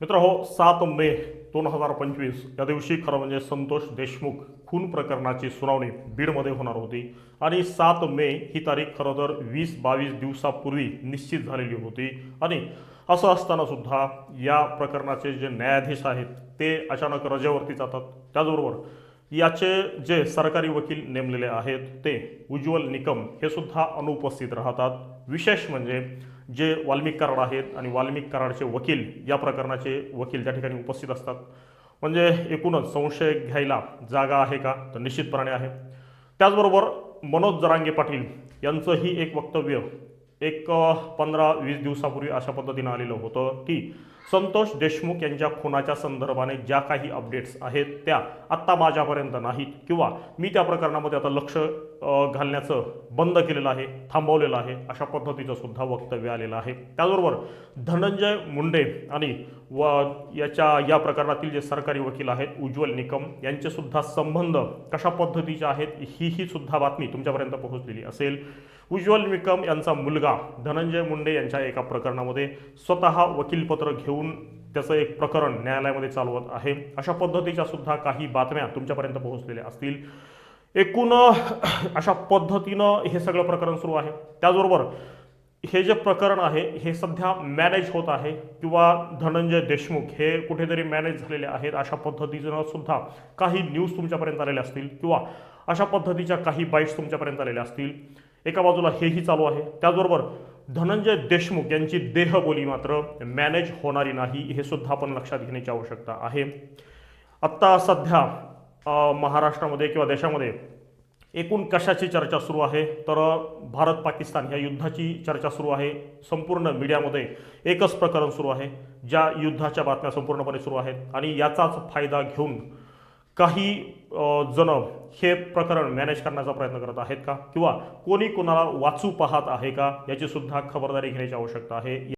मित्र हो सात मे दोन हजार पंचवीस या दिवशी खरं म्हणजे संतोष देशमुख खून प्रकरणाची सुनावणी बीडमध्ये होणार होती. आणि सात मे ही तारीख खरं तर वीस बावीस दिवसापूर्वी निश्चित झालेली होती. आणि असं असताना सुद्धा या प्रकरणाचे जे न्यायाधीश आहेत ते अचानक रजेवरती जातात. त्याचबरोबर याचे जे सरकारी वकील नेमलेले आहेत ते उज्ज्वल निकम हे सुद्धा अनुपस्थित राहतात. विशेष म्हणजे जे वाल्मिक कराड आहेत आणि वाल्मिक कराडचे वकील या प्रकरणाचे वकील त्या ठिकाणी उपस्थित असतात. म्हणजे एकूणच संशय घ्यायला जागा आहे का? तर निश्चितपणे आहे. त्याचबरोबर मनोज जरांगे पाटील यांचंही एक वक्तव्य एक पंधरा वीस दिवसापूर्वी अशा पद्धतीनं आलेलं होतं की संतोष देशमुख यांच्या खुनाच्या संदर्भाने ज्या काही अपडेट्स आहेत त्या आत्ता माझ्यापर्यंत नाहीत. किंवा मी त्या प्रकरणामध्ये आता लक्ष घालण्याचं बंद केलेलं आहे थांबवलेलं आहे अशा पद्धतीचं सुद्धा वक्तव्य आलेलं आहे. त्याचबरोबर धनंजय मुंडे आणि व याच्या या प्रकरणातील जे सरकारी वकील आहेत उज्ज्वल निकम यांचे सुद्धा संबंध कशा पद्धतीचे आहेत ही ही सुद्धा बातमी तुमच्यापर्यंत पोहोचलेली असेल. उज्ज्वल निकम यांचा मुलगा धनंजय मुंडे यांच्या एका प्रकरणामध्ये स्वतः वकीलपत्र घेऊन त्याचं एक प्रकरण न्यायालयामध्ये चालवत आहे. अशा पद्धतीच्या सुद्धा काही बातम्या तुमच्यापर्यंत पोहोचलेल्या असतील. एकूण अशा पद्धतीनं हे सगळं प्रकरण सुरू आहे. त्याचबरोबर हे जे प्रकरण आहे हे सध्या मॅनेज होत आहे किंवा धनंजय देशमुख हे कुठेतरी मॅनेज झालेले आहेत अशा पद्धतीनं सुद्धा काही न्यूज तुमच्यापर्यंत आलेल्या असतील किंवा अशा पद्धतीच्या काही बाईट्स तुमच्यापर्यंत आलेल्या असतील. एका बाजूला हेही चालू आहे. त्याचबरोबर धनंजय देशमुख यांची देहबोली मात्र मॅनेज होणारी नाही हे सुद्धा आपण लक्षात घेण्याची आवश्यकता आहे. आत्ता सध्या महाराष्ट्रामध्ये किंवा देशामध्ये एकूण कशाची चर्चा सुरू आहे? तर भारत पाकिस्तान या युद्धाची चर्चा सुरू आहे. संपूर्ण मीडियामध्ये एकच प्रकरण सुरू आहे ज्या युद्धाच्या बातम्या संपूर्णपणे सुरू आहेत. आणि याचाच फायदा घेऊन काही जण हे प्रकरण मॅनेज करण्याचा प्रयत्न करत आहेत का? किंवा कोणी कोणाला वाचू पाहत आहे का? याची सुद्धा खबरदारी घेण्याची आवश्यकता आहे.